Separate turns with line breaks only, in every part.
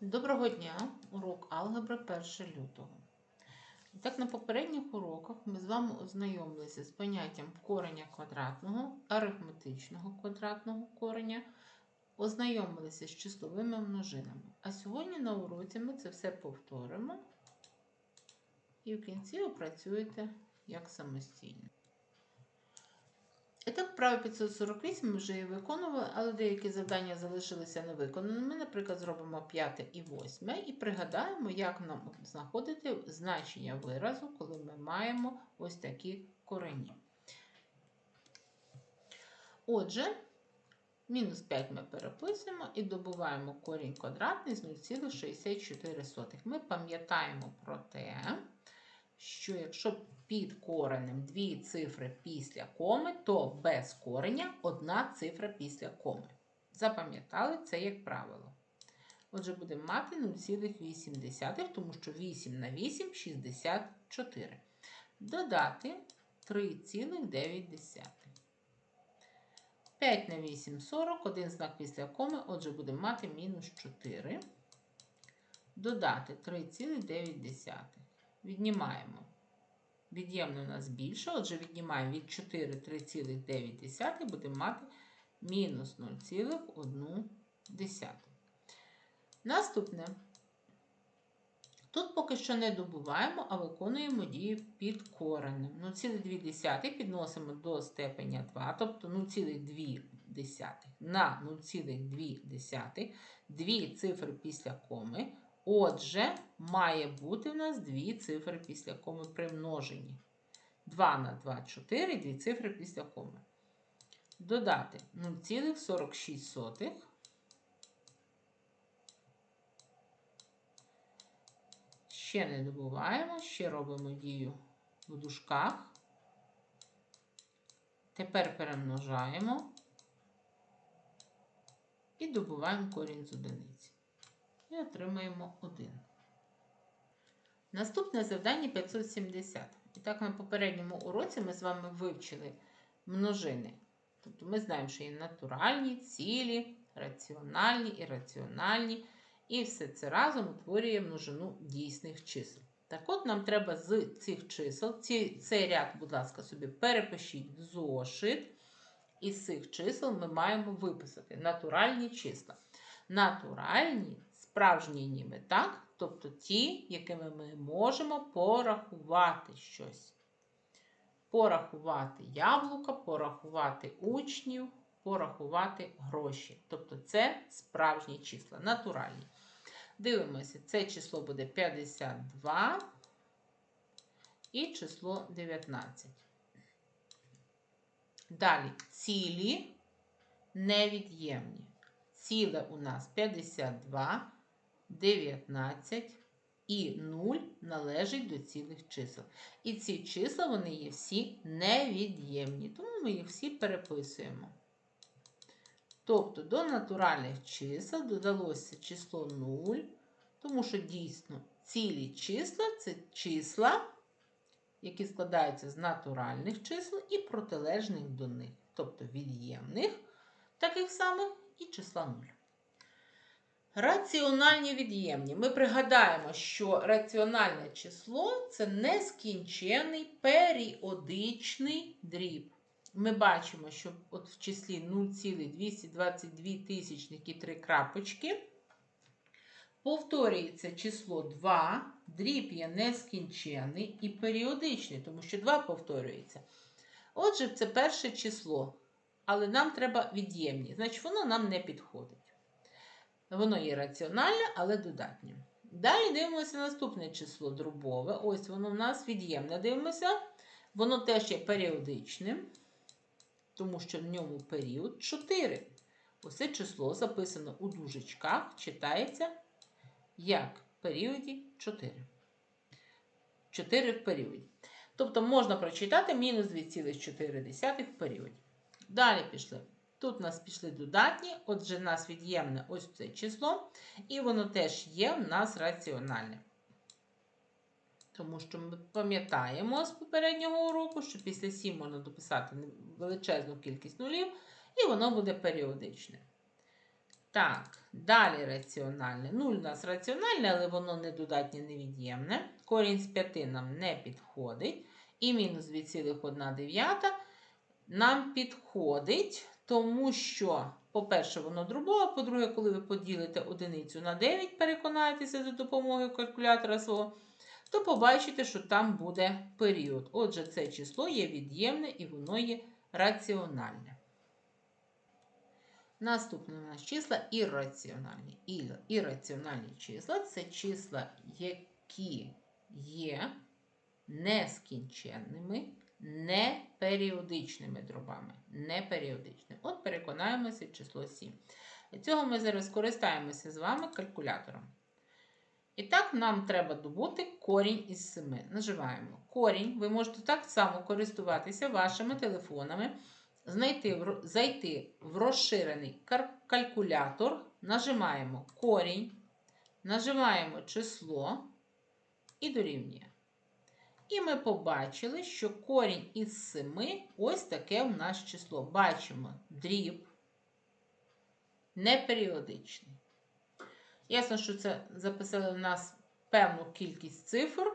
Доброго дня! Урок алгебри 1 лютого. Так, на попередніх уроках ми з вами ознайомилися з поняттям кореня квадратного, арифметичного квадратного кореня, ознайомилися з числовими множинами. А сьогодні на уроці ми це все повторимо і в кінці опрацюєте як самостійно. І так, вправо 548 ми вже виконували, але деякі завдання залишилися невиконаними. Наприклад, зробимо 5 і 8 і пригадаємо, як нам знаходити значення виразу, коли ми маємо ось такі корені. Отже, мінус 5 ми переписуємо і добуваємо корінь квадратний з 0,64. Ми пам'ятаємо про те, що якщо під коренем дві цифри після коми, то без кореня одна цифра після коми. Запам'ятали це як правило. Отже, будемо мати 0,8, тому що 8 на 8 64. Додати 3,9. 5 на 8 40, один знак після коми, отже, будемо мати мінус 4. Додати 3,9. Віднімаємо. Від'ємно у нас більше, отже, віднімаємо від 4 3,9, будемо мати мінус 0,1. Наступне. Тут поки що не добуваємо, а виконуємо дію під коренем. 0,2 підносимо до степеня 2, тобто 0,2 на 0,2, дві цифри після коми. Отже, має бути в нас дві цифри після коми при множенні. 2 на 2 4, дві цифри після коми. Додати 0,46. Ще не добуваємо, ще робимо дію в дужках. Тепер перемножаємо і добуваємо корінь з одиниці і отримаємо 1. Наступне завдання 570. І так, на попередньому уроці ми з вами вивчили множини. Тобто ми знаємо, що є натуральні, цілі, раціональні, ірраціональні. І все це разом утворює множину дійсних чисел. Так от нам треба з цих чисел, ці, цей ряд, будь ласка, собі перепишіть в зошит. І з цих чисел ми маємо виписати натуральні числа. Натуральні справжні ніби, так? Тобто ті, якими ми можемо порахувати щось. Порахувати яблука, порахувати учнів, порахувати гроші. Тобто це справжні числа, натуральні. Дивимося, це число буде 52 і число 19. Далі цілі невід'ємні. Ціле у нас 52. 19 і 0 належить до цілих чисел. І ці числа вони є всі невід'ємні, тому ми їх всі переписуємо. Тобто до натуральних чисел додалося число 0, тому що дійсно цілі числа це числа, які складаються з натуральних чисел і протилежних до них, тобто від'ємних, таких самих і числа 0. Раціональні від'ємні. Ми пригадаємо, що раціональне число це нескінчений періодичний дріб. Ми бачимо, що от в числі 0,222 тисячних і 3 крапочки повторюється число 2, дріб є нескінчений і періодичний, тому що 2 повторюється. Отже, це перше число, але нам треба від'ємні, значить воно нам не підходить. Воно є раціональне, але додатнє. Далі дивимося наступне число дробове. Ось воно в нас від'ємне. Дивимося. Воно теж є періодичним, тому що в ньому період 4. Ось це число записано у дужечках, читається як в періоді 4. 4 в періоді. Тобто можна прочитати мінус 2,4 в періоді. Далі пішли. Тут у нас пішли додатні, отже, в нас від'ємне ось це число, і воно теж є в нас раціональне. Тому що ми пам'ятаємо з попереднього уроку, що після 7 можна дописати величезну кількість нулів, і воно буде періодичне. Так, далі раціональне. 0 у нас раціональне, але воно не додатнє, невід'ємне. Корінь з 5 нам не підходить. І мінус 2,1 нам підходить, тому що, по-перше, воно дробове, по-друге, коли ви поділите одиницю на 9, переконаєтеся за допомогою калькулятора свого, то побачите, що там буде період. Отже, це число є від'ємне і воно є раціональне. Наступне у нас числа ірраціональні. Ірраціональні числа це числа, які є нескінченними, неперіодичними дробами. Неперіодичними. От переконаємося число 7. Для цього ми зараз скористаємося з вами калькулятором. І так, нам треба добути корінь із 7. Наживаємо корінь. Ви можете так само користуватися вашими телефонами, знайти, зайти в розширений калькулятор, нажимаємо корінь, нажимаємо число і дорівнює. І ми побачили, що корінь із 7 ось таке в нас число. Бачимо дріб неперіодичний. Ясно, що це записали в нас певну кількість цифр,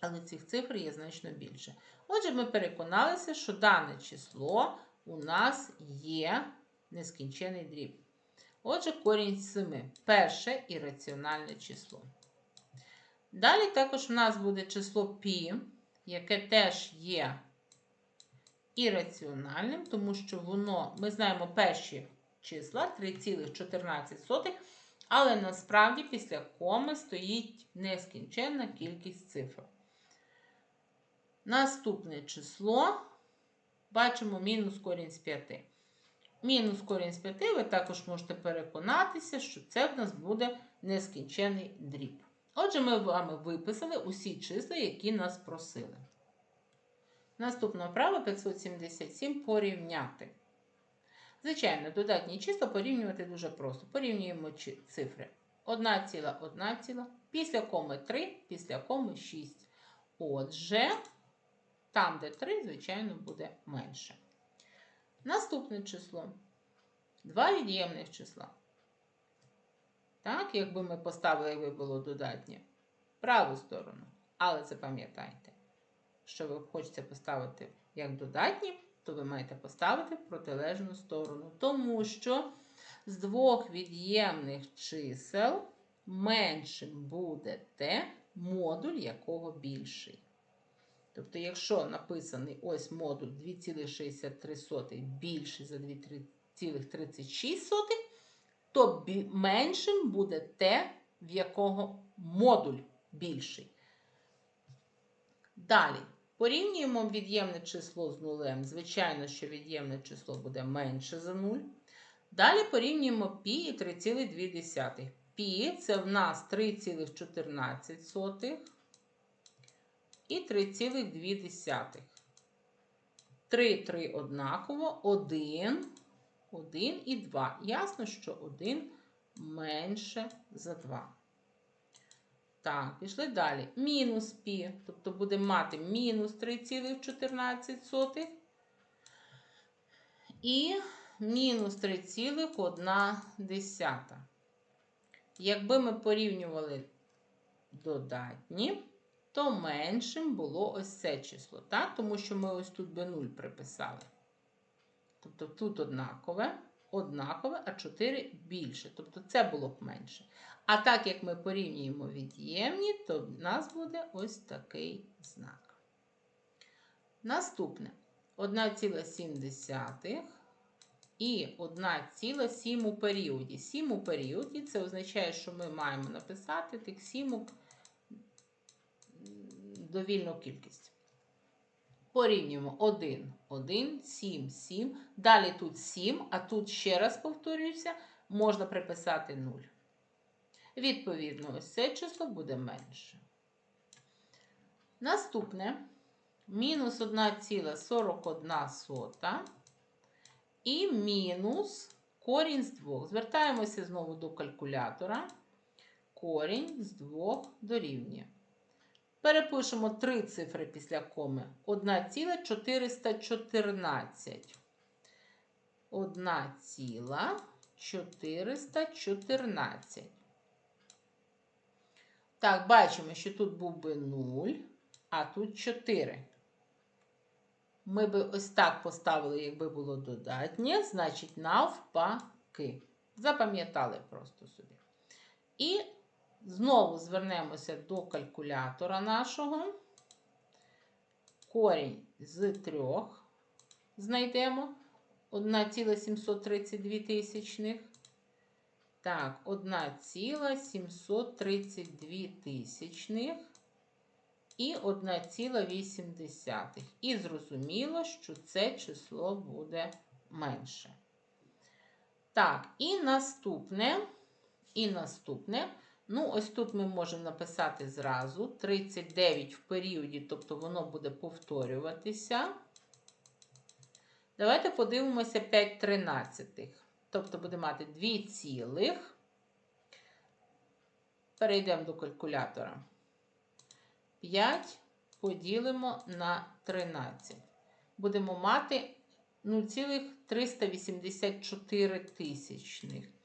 але цих цифр є значно більше. Отже, ми переконалися, що дане число у нас є нескінчений дріб. Отже, корінь з 7 перше ірраціональне число. Далі також в нас буде число π, яке теж є ірраціональним, тому що воно, ми знаємо перші числа 3,14, але насправді після коми стоїть нескінченна кількість цифр. Наступне число бачимо мінус корінь з 5. Мінус корінь з 5 ви також можете переконатися, що це в нас буде нескінчений дріб. Отже, ми вами виписали усі числа, які нас просили. Наступна вправа 577 порівняти. Звичайно, додатні числа порівнювати дуже просто. Порівнюємо цифри. 1,1, після коми 3, після коми 6. Отже, там, де 3, звичайно, буде менше. Наступне число. Два від'ємних числа. Так, якби ми поставили, якби було додатнє, праву сторону. Але запам'ятайте, що ви хочете поставити як додатні, то ви маєте поставити протилежну сторону. Тому що з двох від'ємних чисел меншим буде те, модуль якого більший. Тобто, якщо написаний ось модуль 2,63 більший за 2,36, то меншим буде те, в якого модуль більший. Далі. Порівнюємо від'ємне число з нулем. Звичайно, що від'ємне число буде менше за 0. Далі порівнюємо π і 3,2. Пі це в нас 3,14 і 3,2. 3, 3 однаково, 1, 1 і 2. Ясно, що 1 менше за 2. Так, пішли далі. Мінус пі, тобто будемо мати мінус 3,14 і мінус 3,1. Якби ми порівнювали додатні, то меншим було ось це число, так? тому що ми ось тут би 0 приписали. Тобто тут однакове, однакове, а 4 більше. Тобто це було б менше. А так як ми порівнюємо від'ємні, то в нас буде ось такий знак. Наступне 1,7 і 1,7 у періоді. 7 у періоді це означає, що ми маємо написати тих сімок довільну кількість. Порівнюємо 1, 1, 7, 7. Далі тут 7, а тут ще раз повторююся, можна приписати 0. Відповідно, ось це число буде менше. Наступне мінус 1,41 і мінус корінь з 2. Звертаємося знову до калькулятора. Корінь з 2 дорівнює. Перепишемо три цифри після коми. 1,414. 414. Так, бачимо, що тут був би 0, а тут 4. Ми би ось так поставили, якби було додатнє, значить навпаки. Запам'ятали просто собі. І знову звернемося до калькулятора нашого. Корінь з 3 знайдемо 1,732 тисячних. Так, 1,732 тисячних і 1,8. І зрозуміло, що це число буде менше. Так, і наступне, і наступне, ну, ось тут ми можемо написати зразу 39 в періоді, тобто воно буде повторюватися. Давайте подивимося 5 тринадцятих. Тобто буде мати 2 цілих. Перейдемо до калькулятора. 5 поділимо на 13. Будемо мати 0,384 тисячних.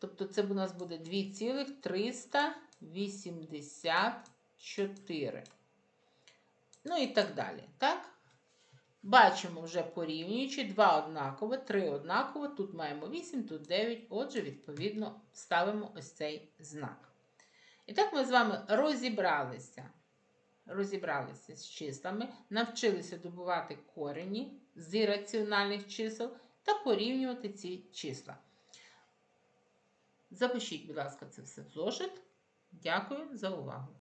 Тобто це у нас буде 2,384. Ну і так далі. Так? Бачимо вже порівнюючи 2 однаково, 3 однаково, тут маємо 8, тут 9, отже, відповідно, ставимо ось цей знак. І так ми з вами розібралися. Розібралися з числами, навчилися добувати корені з ірраціональних чисел та порівнювати ці числа. Запишіть, будь ласка, це все в зошит. Дякую за увагу!